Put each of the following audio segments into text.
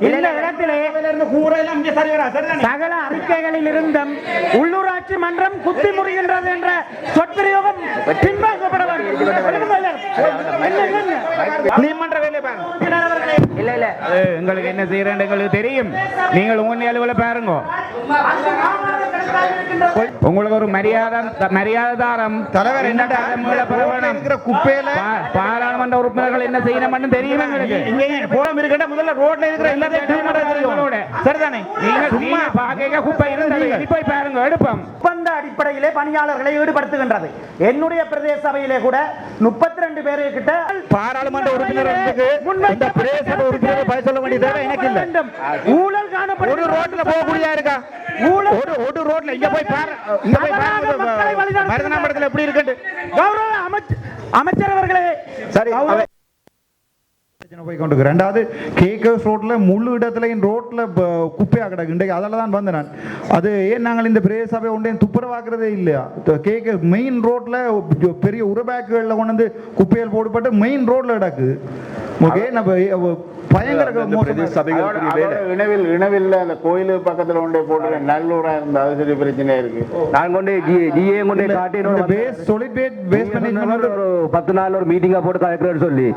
இந்த இடத்திலே சகல அறிக்கைகளில் இருந்தும் உள்ளூராட்சி மன்றம் குத்தி முறிகின்றது என்ற சொற்பிரயோகம் பின்வாங்கப்பட இல்ல இல்ல. எங்களுக்கு என்ன எங்களுக்கு தெரியும். நீங்கள் உங்க அலுவல பாருங்க. உங்களுக்கு ஒரு மரியாதை மரியாதை தாரம் தலைவர். இருக்கிற குப்பையில பாராளுமன்ற உறுப்பினர்கள் என்ன செய்யணும்னு தெரியும் எங்களுக்கு? முதல்ல ரோட்ல இருக்கிற எல்லாத்தையும் சரிதானே? நீங்க சும்மா பாக்க குப்பை இருந்தது. இனி போய் பாருங்க எடுப்போம். ஒப்பந்த அடிப்படையிலே பணியாளர்களை ஈடுபடுத்துகின்றது. என்னுடைய பிரதேச சபையிலே கூட முப்பத்தி ரெண்டு பேரு கிட்ட பாராளுமன்ற உறுப்பினர்களுக்கு இந்த பிரதேச சபை உறுப்பினர்கள் பதில் சொல்ல வேண்டிய தேவை எனக்கு இல்ல. வேண்டும். ஊழல் காணப்படும் ஒரு ரோட்ல போகக்கூடியா இருக்கா? ஒரு ஒரு ரோட்ல இங்க போய் பாரு இங்க போய் தவறாக மக்களை பாருங்க வழிநடத்துகிறது. மருதனாம்பரத்துல எப்படி இருக்கு கௌரவ அமைச்ச- அமைச்சர் அவர்களே சரி பிரச்சனை போய் கொண்டு. ரெண்டாவது கேக்கர்ஸ் ரோட்ல முழு இடத்துலயும் ரோட்ல ப- குப்பையா கிடக்கு. இன்றைக்கு அதில் தான் வந்தேன் நான். அது ஏன் நாங்கள் இந்த பிரதேச சபை ஒன்றையும் துப்புரவாக்குறதே இல்லையா? கேக்க மெயின் ரோட்ல பெரிய உரபேக்குகளில் கொண்டு வந்து குப்பைகள் போடுபட்டு மெயின் ரோட்ல கிடக்கு. ஓகே நம்ம இணைவில் இணைவில் அந்த கோயில் பக்கத்துல கொண்டே போட்டு நல்லூரா இருந்தா அது சரி பிரச்சனை இருக்கு. நான் கொண்டு ஜிஏ கொண்டு காட்டி இந்த என்னோட base, solid waste waste management ஒரு பத்து நாள் ஒரு மீட்டிங்கா போட்டு கலெக்டர் சொல்லி.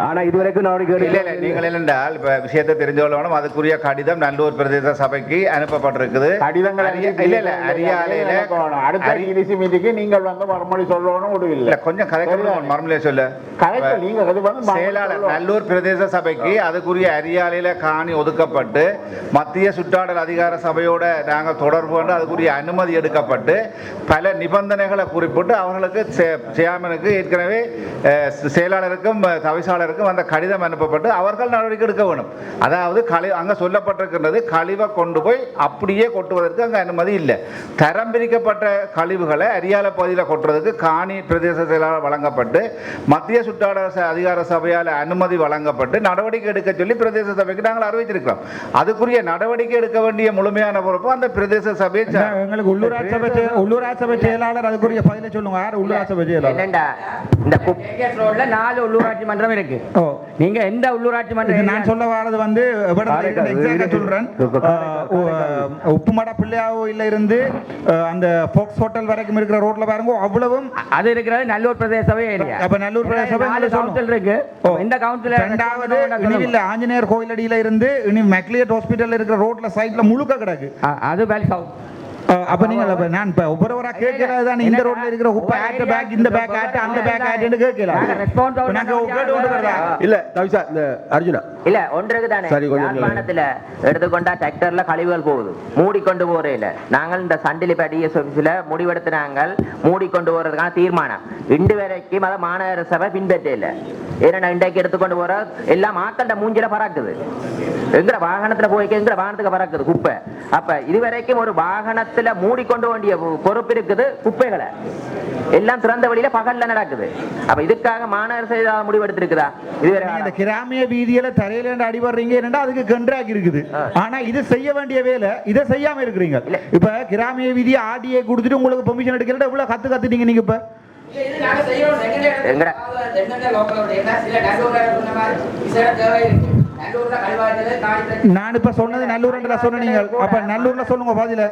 ஆனா இது வரைக்கும் நடவடிக்கை இல்ல இல்ல. நீங்கள் என்னென்றால் இப்ப விஷயத்தை தெரிஞ்சவங்களும் அதுக்குரிய கடிதம் நல்லூர் பிரதேச சபைக்கு அனுப்பப்பட்டிருக்குது கடிதங்கள் இல்ல இல்ல அரியாலையில அடுத்த இடிசி மீட்டிங்கு நீங்கள் வந்து மறுமொழி சொல்லணும் இல்ல கொஞ்சம் கதைக்கணும் மறுமலையே சொல்ல கதைக்கு நீங்க அது வந்து மறுமொழி செயலாளர். நல்லூர் பிரதேச சபைக்கு அதுக்குரிய அரியாலையில காணி ஒதுக்கப்பட்டு மத்திய சுற்றாடல் அதிகார சபையோட நாங்கள் தொடர்பு கொண்டு அதுக்குரிய அனுமதி எடுக்கப்பட்டு பல நிபந்தனைகளை குறிப்பிட்டு அவர்களுக்கு செ- சேமனுக்கு ஏற்கனவே செயலாளருக்கும் தவிசாளருக்கும் அந்த கடிதம் அனுப்பப்பட்டு அவர்கள் நடவடிக்கை எடுக்க வேணும் அதாவது கழி அங்க சொல்லப்பட்டிருக்கின்றது கழிவை கொண்டு போய் அப்படியே கொட்டுவதற்கு அங்க அனுமதி இல்லை. தரம் பிரிக்கப்பட்ட கழிவுகளை அரியாலை பகுதியில் கொட்டுறதுக்கு காணி பிரதேச செயலாளர் வழங்கப்பட்டு மத்திய சுற்றாடல் ச- அதிகார சபையால் அனுமதி வழங்கப்பட்டு நடவடிக்கை எடுக்க சொல்லி பிரதேச சபைக்கு நாங்கள் அறிவிச்சிருக்கிறோம் அதுக்குரிய நடவடிக்கை எடுக்க வேண்டிய முழுமையான பொறுப்பு அந்த பிரதேச சார் எங்களுக்கு உள்ளூராட்சி சபை உள்ளூராட்சி சபை செயலாளர் அதுக்குரிய பதிலை சொல்லுங்க. யார் உள்ளூராட்சி சபை செயலாளர்? இந்த குப்பேஸ் ரோட்ல நாலு உள்ளூராட்சி மன்றம் இருக்கு. ஓ. நீங்க எந்த உள்ளூராட்சி இது மன்றம் நான் சொல்ல வாரது வந்து சொல்றேன். உப்புமட பிள்ளையாவோயில இருந்து அஹ், அந்த ஃபோக்ஸ் ஹோட்டல் வரைக்கும் இருக்கிற ரோட்ல பாருங்க அவ்வளவும் அது இருக்கிறது நல்லூர் பிரதேச சபை ஏரியா. அப்ப நல்லூர் பிரதேச சபை நாலு கவுன்சில். இருக்கு. இந்த கவுன்சில் ரெண்டாவது இனிவில்ல ஆஞ்சநேயர் கோயிலடியில இருந்து இனி மெக்லியட் ஹாஸ்பிட்டல் இருக்கிற ரோட்ல சைட்ல முழுக்க கிடக்கு. அது வேல் சவுத் அஹ், அப்ப நீங்க நான் இப்ப ஒவ்வொருவரா கேட்கறது தான் இந்த ரோட்ல இருக்கிற குப்பை ஆட்ட பேக் இந்த பேக் ஆட்ட அந்த பேக் ஆட்டுன்னு கேட்கல. இப்ப நாங்க கொண்டு இல்ல தவிசா இந்த அர்ஜுனா. இல்ல ஒன்றுக்கு தானே சரி, கொஞ்சம். யாழ்ப்பாணத்துல எடுத்துக்கொண்டா டிராக்டர்ல கழிவுகள் போகுது? மூடிக்கொண்டு போறேல நாங்கள் இந்த சண்டிலிப்ப டிஎஸ் ஆபீஸ்ல முடிவெடுத்து நாங்கள் மூடிக்கொண்டு போறதுக்கான தீர்மானம். இன்று வரைக்கும் அதை மாநகர சபை பின்பற்ற இல்ல ஏன்னா இன்றைக்கு எடுத்துக்கொண்டு போற எல்லாம் ஆக்கண்ட மூஞ்சில பறக்குது. எங்கட வாகனத்துல போய்க்க எங்கட வாகனத்துக்கு பறக்குது குப்பை. அப்ப இதுவரைக்கும் ஒரு வாகனத்துல மூடிக்கொண்டு வேண்டிய பொ- பொறுப்பு இருக்குது குப்பைகளை. எல்லாம் திறந்த வழியில பகல்ல நடக்குது. அப்ப இதுக்காக மாநகர ஏதாவது முடிவெடுத்திருக்குதா இதுவரை இந்த கிராமிய வீதியில தரையில அடிபடுறீங்க என்னடா அதுக்கு கண்ட்ராக் இருக்குது. ஆனா இது செய்ய வேண்டிய வேலை இதை செய்யாம இருக்கிறீங்க. இப்ப கிராமிய வீதியை ஆடியே கொடுத்துட்டு உங்களுக்கு பெர்மிஷன் எடுக்கல இவ்வளவு கத்து கத்துட்டீங்க நீங்க இப்ப? எங்கட நான் இப்ப சொன்னது நல்லூர்ல சொன்ன நீங்க அப்ப நல்லூர்ல சொல்லுங்க பாதியில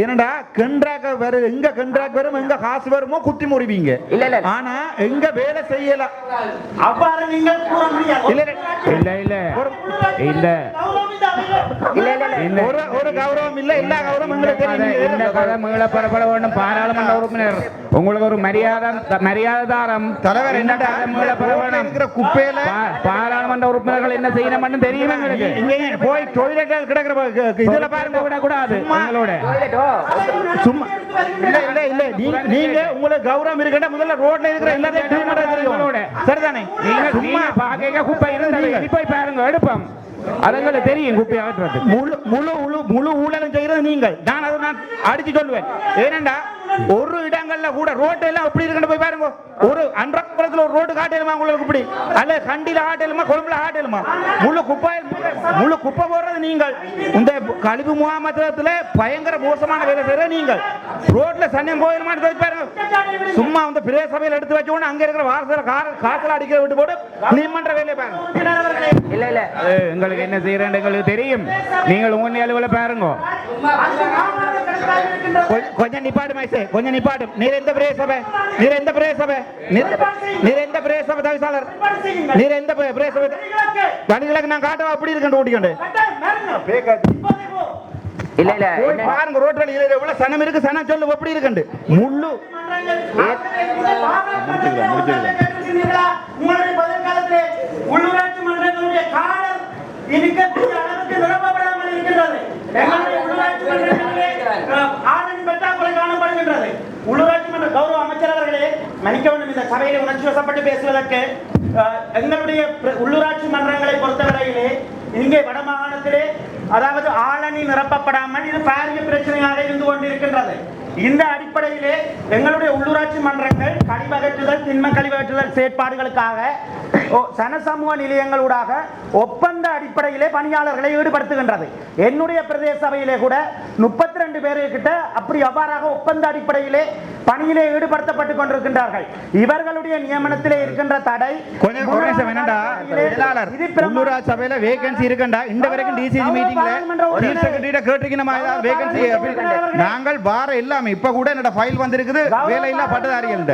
ஏனடா கண்ட்ராக் வரும் எங்க கண்ட்ராக் வரும் எங்க காசு வருமோ குத்தி முறிவீங்க. இல்ல, இல்ல. ஆனா எங்க வேலை செய்யல. அவ்வாறு முடியாது இல்ல இல்ல. இல்ல இல்ல. இல்ல. இல்ல ஒரு ஒரு கௌரவம் இல்ல எல்லா கௌரவம் எங்களுக்கு தெரியும் பாராளுமன்ற உறுப்பினர். உங்களுக்கு ஒரு மரியாதை மரியாதை தாரம் தலைவர் இருக்கிற குப்பையில? பாராளுமன்ற உறுப்பினர்கள் என்ன செய்யணும்னு தெரியும் எங்களுக்கு இங்க போய் டொய்லெட் கிடக்குற இதுல பாருங்க. விடக்கூடாது சும்மா. எங்களோட சும்மா. இல்ல இல்ல நீங்க உங்களுக்கு கௌரவம் இருக்கட்ட முதல்ல ரோட்ல இருக்கிற எல்லாத்தையும். சரிதானே? நீங்க சும்மா. பாக்க குப்பை இருந்தது. இனி போய் பாருங்க எடுப்போம். அதுங்களுக்கு தெரியும் குப்பை அகற்றுறது முழு முழு முழு முழு ஊழலும் செய்யறது நீங்கள். நான் அதை நான் அடிச்சு சொல்லுவேன். ஏனண்டா? ஒரு இடங்கள்ல கூட ரோட்டு எல்லாம் எப்படி இருக்குன்னு போய் பாருங்க. ஒரு அன்றாபுரத்துல ஒரு ரோடு காட்டலுமா உங்களுக்கு இப்படி? அல்ல கண்டில ஆட்டலுமா கொழும்புல ஆட்டலுமா? முழு குப்பை முழு குப்பை போடுறது நீங்கள். இந்த கழிவு முகாமத்துல பயங்கர மோசமான வேலை செய்யற நீங்கள். ரோட்ல சன்னியம் போயிருமான்னு போய் பாருங்க சும்மா வந்து பிரே சபையில எடுத்து வச்சோன்னு அங்க இருக்கிற வாரத்துல காசல அடிக்கிற விட்டு போட்டு நீம் பண்ற வேலையை பாருங்க. இல்ல இல்ல. எங்களுக்கு என்ன செய்யறேன் எங்களுக்கு தெரியும். நீங்கள் உங்க அலுவல பாருங்க. கொஞ்சம் நிப்பாடு மைசே கொஞ்சம் நிப்பாடு நீர் எந்த பிரே சபை நீர் எந்த பிரே சபை எந்த பிரே சபை தவிசாளர். நீர் எந்த பிரே சபை வணிகளுக்கு நான் காட்டவா? அப்படி இருக்கேன் ஓட்டிக்கொண்டு இல்ல இல்ல பாருங்க ரோட் வழியில எவ்வளவு சனம் இருக்கு சனம் சொல்லு எப்படி இருக்குண்டு? முள்ளு. உங்களுடைய பதில் காலத்திலே உள்ளூராட்சி மன்றங்களுடைய காலம் இருக்கக்கூடிய அளவுக்கு நிரப்பப்படாமல் இருக்கின்றது. எங்களுடைய உள்ளூராட்சி மன்றங்களிலே அஹ், ஆளும் பற்றாக்குறை காணப்படுகின்றது. உள்ளூராட்சி மன்ற கௌரவ அமைச்சர் அவர்களே மன்னிக்க வேண்டும் இந்த சபையிலே உணர்ச்சி வசப்பட்டு பேசுவதற்கு எங்களுடைய உள்ளூராட்சி மன்றங்களை பொறுத்தவரையிலே இங்கே வடமாகாணத்திலே அதாவது ஆளணி நிரப்பப்படாமல் இது பாரிய பிரச்சனையாக இருந்து கொண்டிருக்கின்றது. இந்த அடிப்படையிலே எங்களுடைய உள்ளூராட்சி மன்றங்கள் கழிவகற்றுதல் திண்ம கழிவகற்றுதல் செயற்பாடுகளுக்காக சனசமூக நிலையங்களூடாக ஒப்பந்த அடிப்படையிலே பணியாளர்களை ஈடுபடுத்துகின்றது. என்னுடைய பிரதேச சபையிலே கூட முப்பத்தி ரெண்டு பேருக்கிட்ட அப்படி அவ்வாறாக ஒப்பந்த அடிப்படையிலே பணியிலே ஈடுபடுத்தப்பட்டுக் கொண்டிருக்கின்றார்கள். இவர்களுடைய நியமனத்திலே இருக்கின்ற தடை கொஞ்சம் சபையில வேகன்சி இருக்கண்டா? இந்த வரைக்கும் டிசிசி மீட்டிங்ல சீஃப் செக்ரட்டரியிட கேட்டிருக்கணுமா? வேகன்சி நாங்கள் வார எல்லாமே. இப்ப கூட என்னோட ஃபைல் வந்திருக்குது. வேலையில்லா பட்டதாரிகள்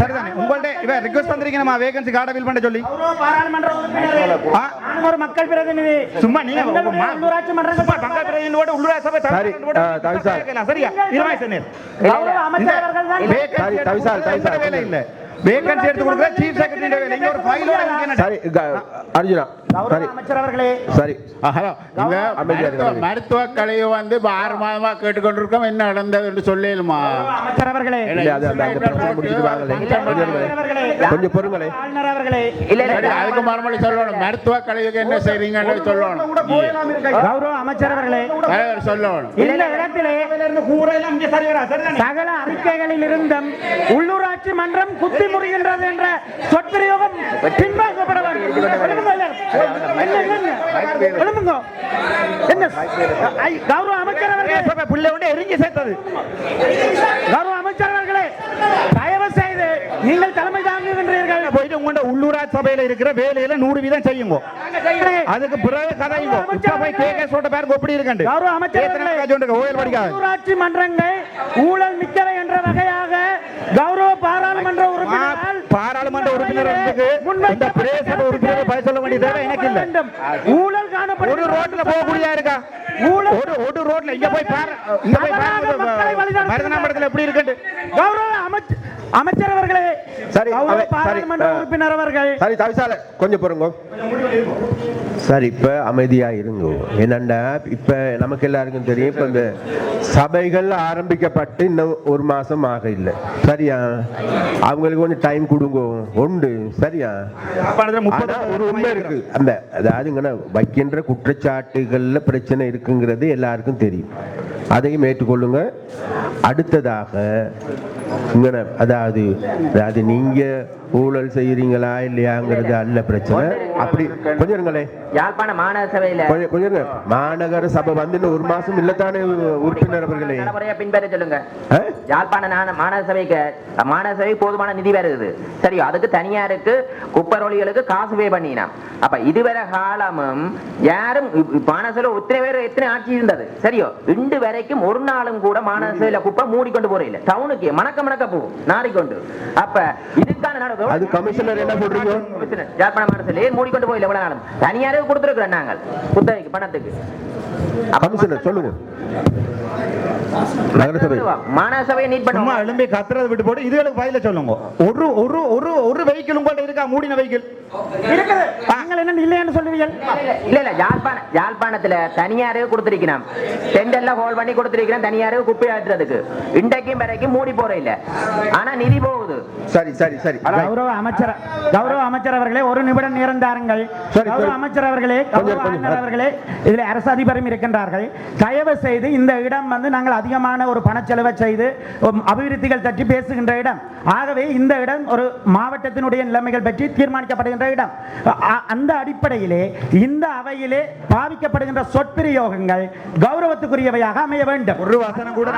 சரிதானே? உங்கள்ட்ட இவ ரிக்வெஸ்ட் வந்திருக்கணுமா வேகன்சி கார்டை ஃபில் பண்ண சொல்லி. கௌரவ பாராளுமன்ற உறுப்பினரே, ஆ. நான் ஒரு மக்கள் பிரதிநிதி. சும்மா நீங்க உள்ளூராட்சி மன்றங்கள் சும்மா பங்க பிரதிநிதியோட உள்ளூராட்சி சபை. சரியா? இருமாய் சென்னேர் அமைச்சர் அவர்கள் தவிசால், தவிசால். வேலை இல்ல. வேகன்சி எடுத்து கொடுக்குற சீஃப் செக்ரட்டரி வேலை. இங்க ஒரு ஃபைலோட சரி அர்ஜுனா. சரி. சரி. ஹலோ. மருத்துவ கலையை வந்து இப்ப ஆறு மாதமா கேட்டுக்கொண்டிருக்கோம். என்ன நடந்தது என்று சொல்லலுமா கௌரவ அமைச்சர் அவர்களே. கொஞ்சம் பொறுங்களே அதுக்கு சொல்லணும். மருத்துவ கலைக்கு என்ன செய்றீங்கன்னு சொல்லணும். கௌரவ அமைச்சர் அவர்களே. சொல்லணும் இந்த இடத்திலே சகல அறிக்கைகளில் இருந்தும் உள்ளூராட்சி மன்றம் குத்தி முறிகின்றது என்ற சொற்பிரயோகம் பின்வாங்கப்பட வேண்டும். எழும்புங்க எல்லாரும். என்ன, என்ன? எழும்புங்க. என்ன? ஐ, கௌரவ அமைச்சர் அவர்களே. சபை புள்ள உண்டு எரிஞ்சு சேர்த்தது. கௌரவ அமைச்சர் அவர்களே தயவு செய்து நீங்கள் தலைமை தாங்குகின்றீர்கள் போயிட்டு உங்களோட உள்ளூராட்சி சபையில இருக்கிற வேலையில நூறு வீதம் செய்யுங்க. அதுக்கு பிறகு கதையுங்க. கேட்க சொல்ற பேருக்கு எப்படி இருக்கண்டு? கௌரவ அமைச்சர் ஓயல் படிக்காது. உள்ளூராட்சி மன்றங்கள் ஊழல் மிக்கவை என்ற வகையாக கௌரவ பாராளுமன்ற உறுப்பினர்கள் பாராளுமன்ற உறுப்பினர்களுக்கு இந்த உறுப்பினர் பதில் சொல்ல வேண்டிய தேவை எனக்கு இல்ல. ஊழல் காணப்படும் ஒரு ரோட்ல போகக்கூடிய இருக்கா? ஊழல் ஒரு ஒரு ரோட்ல இங்க போய் பாரு இங்க போய் பாரு. மருதநாபடத்துல எப்படி இருக்குண்டு கௌரவ அமைச்சர் அமைச்சர் அவர்களே சரி, பாராளுமன்ற. உறுப்பினர் அவர்கள். சரி தவிசால கொஞ்சம் பொறுங்க. சரி இப்ப அமைதியா இருங்க. என்னண்டா இப்ப நமக்கு எல்லாருக்கும் தெரியும் இப்ப இந்த சபைகள் ஆரம்பிக்கப்பட்டு இன்னும் ஒரு மாசம் ஆக இல்லை. சரியா? அவங்களுக்கு கொஞ்சம் டைம் கொடுங்க. உண்டு சரியா? ஆனா ஒரு உண்மை இருக்கு. அந்த அதாவதுங்கண்ணா வைக்கின்ற குற்றச்சாட்டுகள்ல பிரச்சனை இருக்குங்கிறது எல்லாருக்கும் தெரியும். அதையும் ஏற்றுக்கொள்ளுங்க. அடுத்ததாக இங்கன அதாவது அதாவது நீங்க ஊழல் செய்யறீங்களா இல்லையாங்கிறது அல்ல பிரச்சனை. அப்படி கொஞ்சம் இருங்களே. யாழ்ப்பாண மாநகர சபையில கொஞ்சம் இருங்க. மாநகர சபை வந்து ஒரு மாசம் இல்லத்தானே உறுப்பினர் அவர்களே பின்பற்ற சொல்லுங்க? யாழ்ப்பாண மாநகர சபைக்கு மாநகர சபைக்கு போதுமான நிதி வருது. சரி அதுக்கு தனியாருக்கு குப்பரொலிகளுக்கு காசு பே பண்ணினான் அப்ப இதுவரை காலமும் யாரும் மாநகர எத்தனை பேர் எத்தனை ஆட்சி இருந்தது? சரியோ இன்று வரைக்கும் ஒரு நாளும் கூட மாநகர சபையில குப்பை மூடிக்கொண்டு போற இல்ல. டவுனுக்கு மணக்க மணக்க போகும் நாடிக்கொண்டு. அப்ப இதுக்கான நடவடிக்கை அது கமிஷனர் என்ன சொல்றீங்க? கமிஷனர், யாழ்ப்பாண மாநகர சபையில ஏன் மூடிக்கொண்டு போயில எவ்வளவு நாளும். தனியாருக்கு கொடுத்துருக்கிறோம் நாங்கள். குத்தகைக்கு பணத்துக்கு. அப்ப கமிஷனர் சொல்லுங்க. நீட் பண்ணுவோம் எழும்பி கத்துறது விட்டு போட்டு இதுகளுக்கு பதில சொல்லுங்க. ஒரு ஒரு ஒரு ஒரு வெஹிக்கிள் உங்கள்ட்ட இருக்கா? மூடின வெஹிக்கிள் இருக்குது. நீங்கள் என்ன இல்லைன்னு சொல்லுவீங்க இல்ல இல்ல. யாழ்ப்பாண யாழ்ப்பாணத்துல தனியாருக்கு கொடுத்திருக்கிறோம் டெண்டர்ல ஹோல் பண்ணி கொடுத்திருக்கிறோம் தனியாருக்கு குப்பை ஆட்டுறதுக்கு இன்றைக்கும் வரைக்கும் மூடி போற இல்ல. ஆனா நிதி போகுது. சரி சரி சரி. கௌரவ அமைச்சர் கௌரவ அமைச்சர் அவர்களே ஒரு நிமிடம் நேரம் தாருங்கள் கௌரவ சரி. அமைச்சர் அவர்களே அவர்களே இதில் அரசு அதிபரும் இருக்கின்றார்கள். தயவு செய்து இந்த இடம் வந்து நாங்கள் அதிகமான ஒரு பணச்செலவை செய்து அபிவிருத்திகள் பற்றி பேசுகின்ற இடம். ஆகவே இந்த இடம் ஒரு மாவட்டத்தினுடைய நிலைமைகள் பற்றி தீர்மானிக்கப்படுகின்ற இடம். அந்த அடிப்படையிலே இந்த அவையிலே பாவிக்கப்படுகின்ற சொற்பிரயோகங்கள் கௌரவத்துக்குரியவையாக அமைய வேண்டும். ஒரு வசனம் கூட ஒரு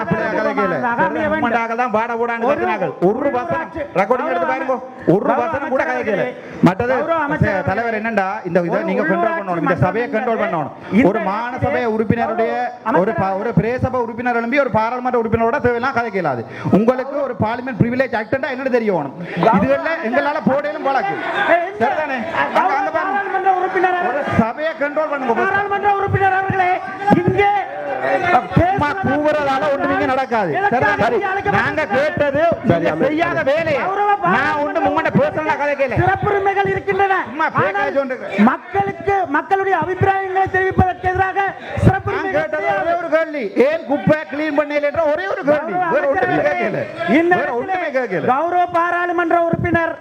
வசனம். கதைக்கல. மற்றது தலைவர் என்னண்டா? இந்த இதை நீங்க கண்ட்ரோல் பண்ணணும். இந்த சபையை கண்ட்ரோல் பண்ணணும். ஒரு மாநசபை உறுப்பினருடைய ஒரு பிரேசபை உறுப்பினர் எழும்பி ஒரு பாராளுமன்ற உறுப்பினரோட தேவையெல்லாம் உங்களுக்கு ஒரு பார்லிமெண்ட் பிரிவிலேஜ் ஆக்டா என்ன தெரியணும் இதுல எங்களால போடையிலும் போலாக்கு சரிதானே? உறுப்பினர் சபையை கண்ட்ரோல் பண்ணுங்க. பாராளுமன்ற உறுப்பினர் அவர்களே இங்கே சும்மா கூவுறதால ஒண்ணுமே நடக்காது. சரிதானே? சரி. நாங்க கேட்டது செய்யாத வேலையை. நான் ஒண்ணு முங்கண்ட பேசல கதைக்கல சிறப்புரிமைகள் இருக்கின்றன. மக்களுக்கு மக்களுடைய அபிப்பிராயங்களை தெரிவிப்பதற்கு எதிராக ஒரே ஒரு கேள்வி. ஏன் குப்பை கிளீன் பண்ணல ஒரே ஒரு கேள்வி. கௌரவ பாராளுமன்ற உறுப்பினர்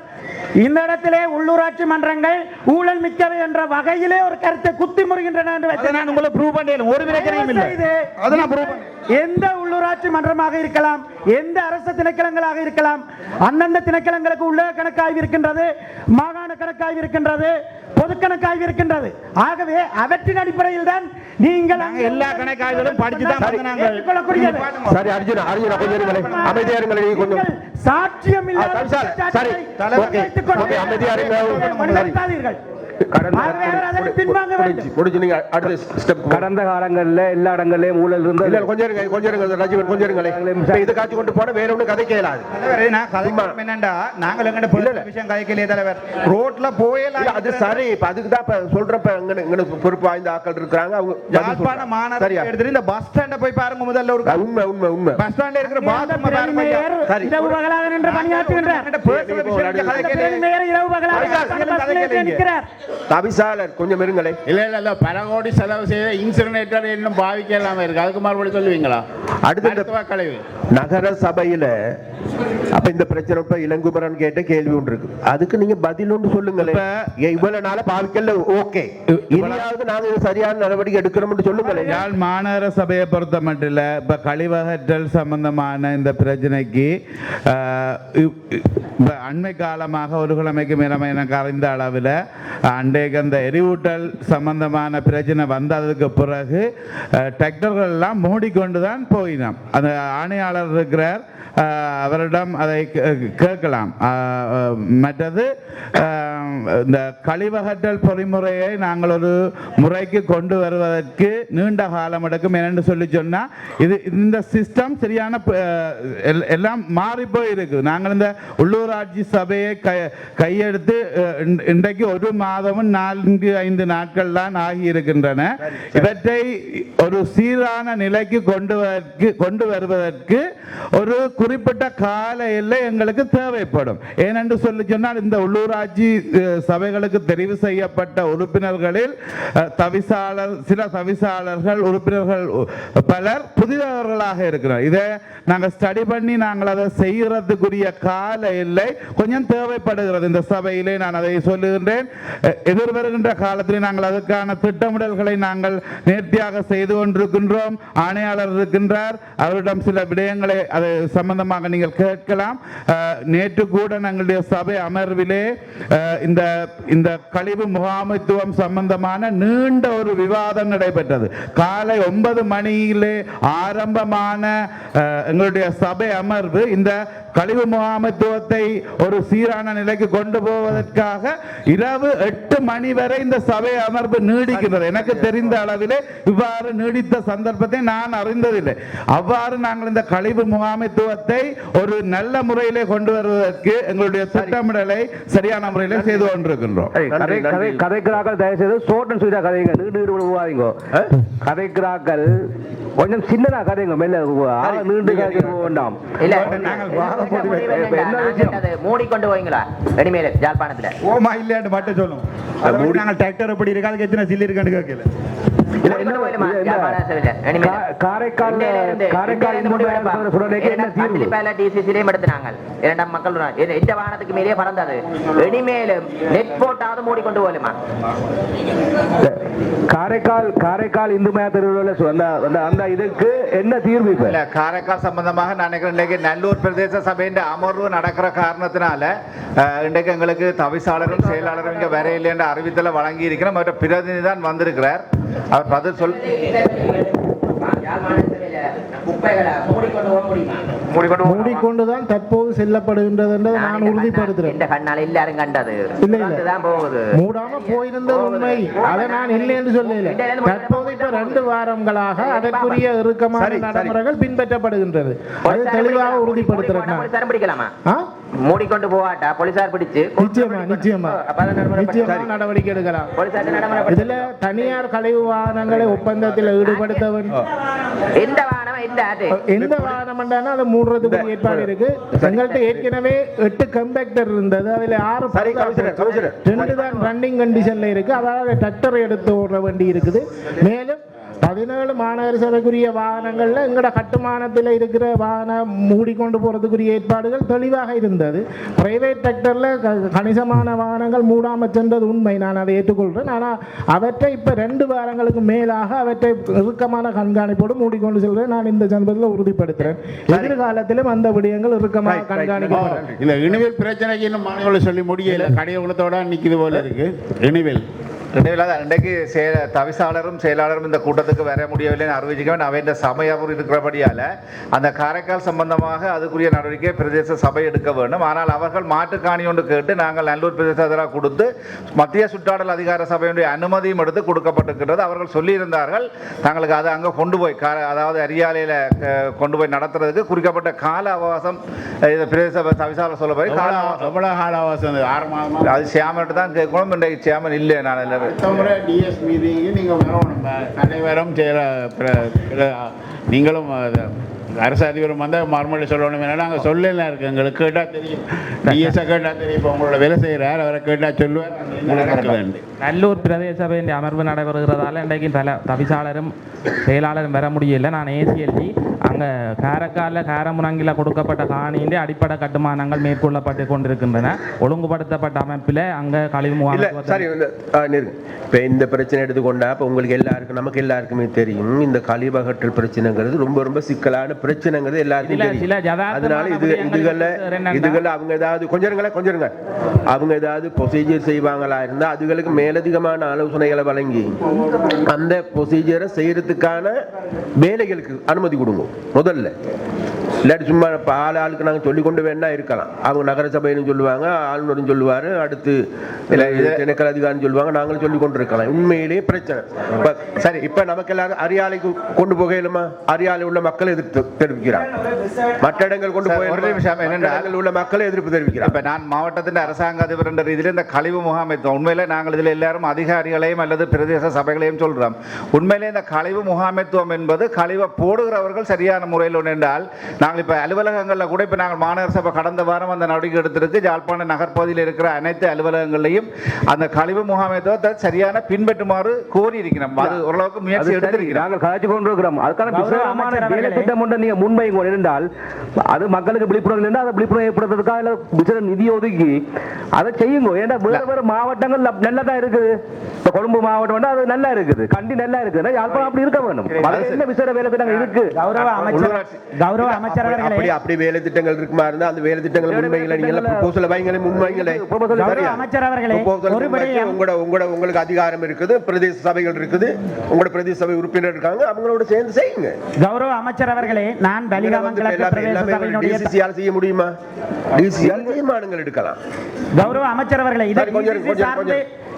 இந்த இடத்திலே உள்ளூராட்சி மன்றங்கள் ஊழல் மிக்கவை என்ற வகையிலே ஒரு கருத்தை குத்தி முறுகின்றன என்று நான் உங்களுக்கு ப்ரூவ் பண்ணல ஒரு பிரச்சனையும் இல்ல. பண்ணேன். எந்த உள்ளூராட்சி மன்றமாக இருக்கலாம் எந்த அரசு திணைக்களங்களாக இருக்கலாம் அந்தந்த திணைக்களங்களுக்கு உள்ள கணக்காய்வு இருக்கின்றது மாகாண கணக்காய்வு இருக்கின்றது பொது கணக்காய்வு இருக்கின்றது. ஆகவே அவற்றின் அடிப்படையில் தான் நீங்கள் நாங்க எல்லா கணக்காய்வுகளும் படிச்சு தான் வந்து நாங்கள் ஏற்றுக்கொள்ளக்கூடியது. சரி அர்ஜுனா அர்ஜுனா கொஞ்சம் இருங்களே அமைதியா இருங்களே நீங்க கொஞ்சம் நீங்கள் சாட்சியம் இல்லாத கடந்த காலங்களில் எல்லா இடங்கள்லயும் ஊழல் இருந்தது. இல்ல, கொஞ்சம் இருங்க கொஞ்சம் இருங்க ரஜிவன் கொஞ்சம் இருங்களே. இது காட்சி கொண்டு போனா வேற ஒண்ணு கதை கேளாது தலைவர் என்னண்டா? நாங்கள் எங்கட personal விஷயம் கதைக்கலையே தலைவர்? ரோட்ல போயலாம் அது சரி. இப்ப அதுக்கு தான் இப்ப சொல்றப்ப இங்க இங்க பொறுப்பு வாய்ந்த ஆட்கள் இருக்கிறாங்க. அவங்க யாழ்ப்பாண. மாநகர சரியா? எடுத்துட்டு இந்த பஸ் ஸ்டாண்ட போய் பாருங்க முதல்ல ஒரு உண்மை உண்மை உண்மை. பஸ் ஸ்டாண்ட்ல இருக்கிற பாத்ரூம் பாருங்க சரி. இரவு பகலாக நின்று பணியாற்றுகின்றார். இரவு பகலாக. நிற்கிறார். தவிசாளர் கொஞ்சம் இருங்களே. இல்ல இல்ல இல்ல பல கோடி செலவு செய்த இன்சிடென்டர் இன்னும் பாவிக்கலாம இருக்கு. அதுக்கு மறுபடி சொல்லுவீங்களா? அடுத்து கழிவு. நகர சபையில அப்ப இந்த பிரச்சனை இப்ப இளங்குமரன் கேட்ட கேள்வி ஒன்று இருக்கு. அதுக்கு நீங்க பதில் ஒன்று சொல்லுங்களேன் ஏன் இவ்வளவு நாள பாவிக்கல ஓகே. இனியாவது நாங்க இது சரியான நடவடிக்கை எடுக்கணும்னு சொல்லுங்களேன் யாழ் மாநகர சபையை பொறுத்த மட்டும் இல்ல இப்ப கழிவகற்றல் சம்பந்தமான இந்த பிரச்சனைக்கு அண்மை காலமாக ஒரு கிழமைக்கு மேலமே எனக்கு அறிந்த அளவில் அன்றைக்கு அந்த எரிவூட்டல் சம்பந்தமான பிரச்சனை வந்ததுக்கு பிறகு ஆஹ், எல்லாம் மூடிக்கொண்டு தான் போயினோம். அந்த ஆணையாளர் இருக்கிறார். அவரிடம் அதை கேட்கலாம். மற்றது இந்த கழிவகற்றல் பொறிமுறையை நாங்கள் ஒரு முறைக்கு கொண்டு வருவதற்கு நீண்ட காலம் எடுக்கும் என்னென்னு சொல்லி சொன்னா இது இந்த சிஸ்டம் சரியான எல்லாம் மாறி போயிருக்கு. நாங்கள் இந்த உள்ளூராட்சி சபையை கை கையெடுத்து இன்றைக்கு ஒரு மாதமும் நான்கு ஐந்து நாட்கள் தான் ஆகி இருக்கின்றன இவற்றை ஒரு சீரான நிலைக்கு கொண்டு கொண்டு வருவதற்கு ஒரு குறிப்பிட்ட கால எல்லை எங்களுக்கு தேவைப்படும். ஏனென்று சொல்லி சொன்னால் இந்த உள்ளூராட்சி சபைகளுக்கு தெரிவு செய்யப்பட்ட உறுப்பினர்களில் தவிசாளர் சில தவிசாளர்கள் உறுப்பினர்கள் பலர் புதியவர்களாக இருக்கிறார். இதை நாங்கள் ஸ்டடி பண்ணி நாங்கள் அதை செய்கிறதுக்குரிய கால எல்லை கொஞ்சம் தேவைப்படுகிறது. இந்த சபையிலே நான் அதை சொல்லுகின்றேன். எதிர்வருகின்ற காலத்தில் நாங்கள் அதற்கான திட்டமிடல்களை நாங்கள் நேர்த்தியாக செய்து கொண்டிருக்கின்றோம். ஆணையாளர் இருக்கின்றார். அவரிடம் சில விடயங்களை அதை சம்பந்த சம்பந்தமாக நீங்கள் கேட்கலாம். நேற்று கூட எங்களுடைய சபை அமர்விலே இந்த இந்த கழிவு முகாமைத்துவம் சம்பந்தமான நீண்ட ஒரு விவாதம் நடைபெற்றது. காலை ஒன்பது மணியிலே ஆரம்பமான எங்களுடைய சபை அமர்வு இந்த கழிவு முகாமைத்துவத்தை ஒரு சீரான நிலைக்கு கொண்டு போவதற்காக இரவு எட்டு மணி வரை இந்த சபை அமர்வு நீடிக்கின்றது எனக்கு தெரிந்த அளவிலே இவ்வாறு நீடித்த சந்தர்ப்பத்தை நான் அறிந்ததில்லை. அவ்வாறு நாங்கள் இந்த கழிவு முகாமைத்துவத்தை ஒரு நல்ல முறையிலே கொண்டு வருவதற்கு எங்களுடைய திட்டமிடலை சரியான முறையிலே செய்து கொண்டிருக்கின்றோம். கதை கதை கதைக்கிறாக்கள் தயவு செய்து ஷோர்ட் அண்ட் ஸ்வீட்டா கதைங்க நீண்டு கதைக்கிறாக்கள் கொஞ்சம் சின்னதா கதைங்க மெல்ல நீண்டு கதை வேண்டாம். இல்ல என்ன விஷயம்? கேட்டது, மூடிக்கொண்டு போவீங்களா? இனிமேல் ஜாழ்ப்பாணத்துல. ஓமா இல்லையாட்டு மட்டும் சொல்லும். மூடி நாங்கள் டிராக்டர் எப்படி இருக்கு? அதுக்கு எத்தனை சில்லு இருக்கான்னு கேட்கல. காரைக்கால் காரைக்கால் இரண்டாம் மக்கள் உணர்வு. இது இந்த வாகனத்துக்கு மீறிய பறந்தது. இனிமேலும் நெட் போட்டாவது மூடிக்கொண்டு போகலுமா? காரைக்கால் காரைக்கால் இந்து மய திருவிழா அந்த இதுக்கு என்ன தீர்வு இல்ல காரைக்கால் சம்பந்தமாக நான் நினைக்கிறேன் நல்லூர் பிரதேச சபையின் அமர்வு நடக்கிற காரணத்தினால இன்றைக்கு எங்களுக்கு தவிசாளரும் செயலாளரும் இங்க வரையில்லை என்ற அறிவித்தலை வழங்கி இருக்கிறோம் மற்ற பிரதிநிதி தான் வந்திருக்கிறார். அவர் பதில் சொல் குப்பைகளை மூடிக்கொண்டு போக முடியுமா? மூடிக்கொண்டு மூடிக்கொண்டுதான் தற்போது செல்லப்படுகின்றது என்றதை நான் உறுதிப்படுத்துறேன். இந்த கண்ணால் எல்லாரும் கண்டது. இல்ல, போகுது. மூடாம போயிருந்தது உண்மை. அதை நான் இல்லை என்று சொல்லல. தற்போது இப்ப ரெண்டு வாரங்களாக அதற்குரிய இறுக்கமான நடைமுறைகள் பின்பற்றப்படுகின்றது. அது தெளிவாக உறுதிப்படுத்துறேன்? மூடிக்கொண்டு போவாட்டா போலீசார் பிடிச்சு? நிச்சயமா நிச்சயமா. நிச்சயமா நடவடிக்கை எடுக்கலாம். இதுல தனியார் கழிவு வாகனங்களை ஒப்பந்தத்தில் ஈடுபடுத்த வேண்டும் எந்த எந்த வாகனம் என்றாலும் அதை மூடுறதுக்கு ஏற்பாடு இருக்கு. எங்கள்கிட்ட ஏற்கனவே எட்டு கம்பேக்டர் இருந்தது. அதுல ஆறு சரி, கமிஷனர், கமிஷனர். ரெண்டு தான் ரன்னிங் கண்டிஷன்ல இருக்கு. அதாவது டிராக்டர் எடுத்து ஓடுற வண்டி இருக்குது. மேலும் பதினேழு மாநகர சபைக்குரிய வாகனங்கள்ல எங்கட கட்டுமானத்தில் இருக்கிற வாகனம் மூடிக்கொண்டு போறதுக்குரிய ஏற்பாடுகள் தெளிவாக இருந்தது பிரைவேட் செக்டர்ல கணிசமான வாகனங்கள் மூடாம சென்றது உண்மை நான் அதை ஏற்றுக்கொள்றேன் ஆனா அவற்றை இப்ப ரெண்டு வாரங்களுக்கு மேலாக அவற்றை இறுக்கமான கண்காணிப்போடு மூடிக்கொண்டு செல்றேன் நான் இந்த சந்தர்ப்பத்தில் உறுதிப்படுத்துறேன் எதிர்காலத்திலும் அந்த விடயங்கள் இறுக்கமாக கண்காணிக்கப்படும் இந்த இனிவேல் பிரச்சனைக்கு இன்னும் மாணவர்களை சொல்லி முடியல கடையுலத்தோட நிற்கிது போல இருக்கு இனிவேல் இடையில இன்றைக்கு செயல தவிசாளரும் செயலாளரும் இந்த கூட்டத்துக்கு வர முடியவில்லை அறிவிச்சுக்கவேன் அவை இந்த சமயம் இருக்கிறபடியால அந்த காரைக்கால் சம்பந்தமாக அதுக்குரிய நடவடிக்கை பிரதேச சபை எடுக்க வேண்டும். ஆனால் அவர்கள் மாற்றுக்காணி ஒன்று கேட்டு நாங்கள் நல்லூர் பிரதேச அதிகார கொடுத்து மத்திய சுற்றாடல் அதிகார சபையுடைய அனுமதியும் எடுத்து கொடுக்கப்பட்டிருக்கிறது அவர்கள் சொல்லியிருந்தார்கள் தங்களுக்கு அதை அங்கே கொண்டு போய் கா அதாவது அரியாலையில் கொண்டு போய் நடத்துறதுக்கு குறிக்கப்பட்ட கால அவகாசம் இது பிரதேச தவிசாளர் சொல்ல போய் கால எவ்வளவு கால அவகாசம். ஆறு மாதமா? அது சேமன்ட்டு தான் கேட்கணும். இன்றைக்கு சேமன் இல்லை. நான் அடுத்த முறை டிஎஸ் மீட்டிங்கு நீங்கள் வரணும் தலைவரும் செயல நீங்களும் அரசு அதிபரும் வந்து மறுமொழி சொல்லணும். ஏன்னா நாங்கள் சொல்லலாம் இருக்கு. எங்களுக்கு கேட்டால் தெரியும். டிஎஸ்ஸை கேட்டால் தெரியும். இப்போ உங்களோட வேலை செய்கிறார் அவரை கேட்டால் சொல்லுவார். நல்லூர் பிரதேச சபையின் அமர்வு நடைபெறுகிறதால இன்றைக்கு தல தவிசாளரும் செயலாளரும் வர முடியல. நான் ஏசிஎல்டி அங்கே காரைக்காலில் காரமுனங்கில் கொடுக்கப்பட்ட காணியின் அடிப்படை கட்டுமானங்கள் மேற்கொள்ளப்பட்டு கொண்டிருக்கின்றன. ஒழுங்குபடுத்தப்பட்ட அமைப்பில் அங்கே கழிவு சரி இப்போ இந்த பிரச்சனை எடுத்துக்கொண்டா இப்போ உங்களுக்கு எல்லாருக்கும் நமக்கு எல்லாருக்குமே தெரியும் இந்த கழிவகற்றல் பிரச்சனைங்கிறது ரொம்ப ரொம்ப சிக்கலான பிரச்சனைங்கிறது எல்லாருக்கும் அதனால இது இதுகள்ல இதுகள்ல அவங்க ஏதாவது கொஞ்சம் இருங்க. அவங்க ஏதாவது ப்ரொசீஜர் செய்வாங்களா இருந்தா அதுகளுக்கு மேலதிகமான ஆலோசனைகளை வழங்கி அந்த ப்ரொசீஜரை செய்யறதுக்கான வேலைகளுக்கு அனுமதி கொடுங்க. முதல்ல. இல்லாட்டி சும்மா இப்போ ஆள் ஆளுக்கு நாங்கள் சொல்லி கொண்டு வேணா இருக்கலாம். அவங்க நகர சொல்லுவாங்க ஆளுநரும் சொல்லுவார் அடுத்து திணைக்கள அதிகாரியும் சொல்லுவாங்க நாங்களும் சொல்லி கொண்டு இருக்கலாம் உண்மையிலேயே பிரச்சனை. இப்ப சரி இப்போ நமக்கு எல்லாரும் அரியாலைக்கு கொண்டு போகையிலுமா? அரியாலை உள்ள மக்கள் எதிர்ப்பு தெரிவிக்கிறாங்க. மற்ற இடங்கள் கொண்டு போய் ஒரு நிமிஷம் என்னென்னா- உள்ள மக்கள் எதிர்ப்பு தெரிவிக்கிறாங்க. இப்ப நான் மாவட்டத்தின் அரசாங்க அதிபர் என்ற ரீதியில் இந்த கழிவு முகாமைத்துவம் உண்மையிலே நாங்கள் இதில் எல்லாரும் அதிகாரிகளையும் அல்லது பிரதேச சபைகளையும் சொல்றோம். உண்மையிலே இந்த கழிவு முகாமைத்துவம் என்பது கழிவை போடுகிறவர்கள் சரியான முறையில் என்றால் நாங்கள் இப்போ அலுவலகங்களில் கூட இப்போ நாங்கள் மாநகர சபை கடந்த வாரம் அந்த நடவடிக்கை எடுத்திருக்கு. யாழ்ப்பாண நகர்ப்பகுதியில் இருக்கிற அனைத்து அலுவலகங்களையும் அந்த கழிவு முகாமைத்துவத்தை சரியான பின்பற்றுமாறு கோரி இருக்கிறோம் அது ஓரளவுக்கு முயற்சி எடுத்திருக்கிறோம். நாங்கள் கதைச்சு கொண்டிருக்கிறோம். அதுக்கான வேலை. திட்டம் ஒன்றை நீங்க முன்வைங்க இருந்தால் அது மக்களுக்கு விழிப்புணர்வு இருந்தால் அதை விழிப்புணர்வு ஏற்படுத்துறதுக்காக இல்ல விசேஷ நிதி ஒதுக்கி அதை செய்யுங்க. ஏன்னா வேற வேற மாவட்டங்கள் நல்லா தான் இருக்குது. இப்ப கொழும்பு மாவட்டம் வந்து அது நல்லா இருக்குது. கண்டி நல்லா இருக்குது. யாழ்ப்பாணம் அப்படி இருக்க அதுல என்ன விசேஷ வேலை திட்டங்கள் இருக்கு? கௌரவ அமைச்சர் கௌரவ அமைச்சர் அப்படி- அப்படி வேலை திட்டங்கள் இருக்குமா இருந்தா அந்த வேலை திட்டங்கள் முன்வைங்கள நீங்க ப்ரொபோசல் வைங்களே முன்வைங்களே? அமைச்சர் அவர்களே உங்களோட உங்களோட உங்களுக்கு அதிகாரம் இருக்குது பிரதேச சபைகள் இருக்குது. உங்களோட பிரதேச சபை உறுப்பினர் இருக்காங்க அவங்களோட சேர்ந்து செய்யுங்க. கௌரவ அமைச்சர் அவர்களே நான் செய்ய முடியுமா? டிசிஆர் தீர்மானங்கள் எடுக்கலாம் கௌரவ அமைச்சர் அவர்களே இதை கொஞ்சம்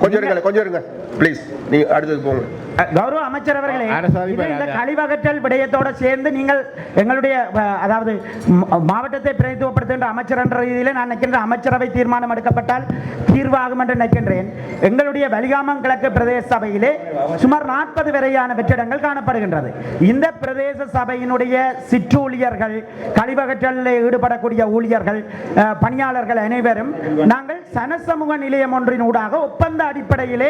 கொஞ்சம் சார்ந்து கொஞ்சம் கொஞ்சம் இருங்க. கொஞ்சம் இருங்க ப்ளீஸ் நீ அடுத்தது போங்க. அஹ், கௌரவ அமைச்சர் அவர்களே அரசாதி இது இந்த பெறாத. கழிவகற்றல் விடயத்தோட சேர்ந்து நீங்கள் எங்களுடைய அதாவது மாவட்டத்தை பிரதித்துவப்படுத்துகின்ற அமைச்சர் என்ற ரீதியிலே நான் அமைச்சரவை தீர்மானம் எடுக்கப்பட்டால் தீர்வாகும் என்று நினைக்கின்றேன். எங்களுடைய வலிகாமம் கிழக்கு பிரதேச சபையிலே சுமார் நாற்பது வரையான வெற்றிடங்கள் காணப்படுகின்றது. இந்த பிரதேச சபையினுடைய சிற்றூழியர்கள் கழிவகற்றலில் ஈடுபடக்கூடிய ஊழியர்கள் பணியாளர்கள் அனைவரும் நாங்கள் சனசமூக நிலையம் ஒன்றின் ஊடாக ஒப்பந்த அடிப்படையிலே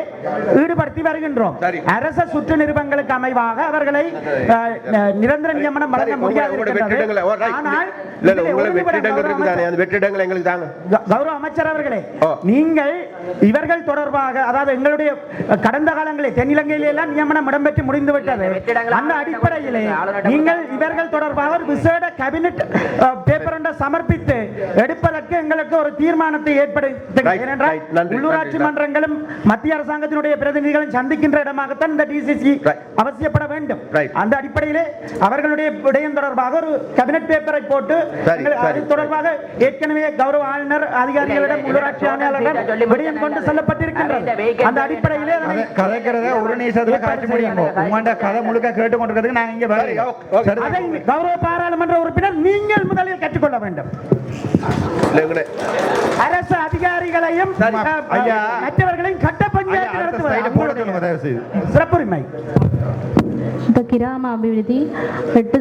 ஈடுபடுத்தி வருகின்றோம். அரச சுற்று நிறுவனங்களுக்கு அமைவாக அவர்களை நிரந்தர நியமனம் வழங்க முடியாது அமைச்சர் அந்த வெற்றிடங்கள் எங்களுக்கு தாங்க. க- கௌரவ அமைச்சர் அவர்களே. நீங்கள் இவர்கள் தொடர்பாக அதாவது எங்களுடைய கடந்த காலங்களில் தென்னிலங்கையில எல்லாம் நியமனம் இடம்பெற்று முடிந்து விட்டது அந்த அடிப்படையிலே நீங்கள் இவர்கள் தொடர்பாக ஒரு விசேட கேபினட் பேப்பர் ஒன்றை சமர்ப்பித்து எடுப்பதற்கு எங்களுக்கு ஒரு தீர்மானத்தை ஏற்படுத்த ஏனென்றால் உள்ளூராட்சி. மன்றங்களும் மத்திய அரசாங்கத்தினுடைய பிரதிநிதிகளும் சந்திக்கின்ற இடமாகத்தான் இந்த டிசிசி. அவசியப்பட வேண்டும். அந்த அடிப்படையிலே அவர்களுடைய விடயம் தொடர்பாக ஒரு கேபினட் பேப்பரை போட்டு. அது தொடர்பாக ஏற்கனவே கௌரவ ஆளுநர் அதிகாரிகளிடம் உள்ளூராட்சி ஆணையாளரிடம் விடயம் கொண்டு செல்லப்பட்டிருக்கின்றது அந்த அடிப்படையிலே கதைக்கிறத ஒரு நிமிஷத்துல காட்சி முடியுங்க உங்கள்ட்ட கதை முழுக்க கேட்டு கொண்டிருக்கிறதுக்கு நாங்க இங்க அதை கௌரவ பாராளுமன்ற உறுப்பினர் நீங்கள் முதலில் கற்றுக்கொள்ள வேண்டும் அரசு அதிகாரிகளையும். மற்றவர்களையும் கட்ட பஞ்சாயத்து நடத்துவது சிறப்புரிமை. இப்போ கிராம அபிவிருத்தி எட்டு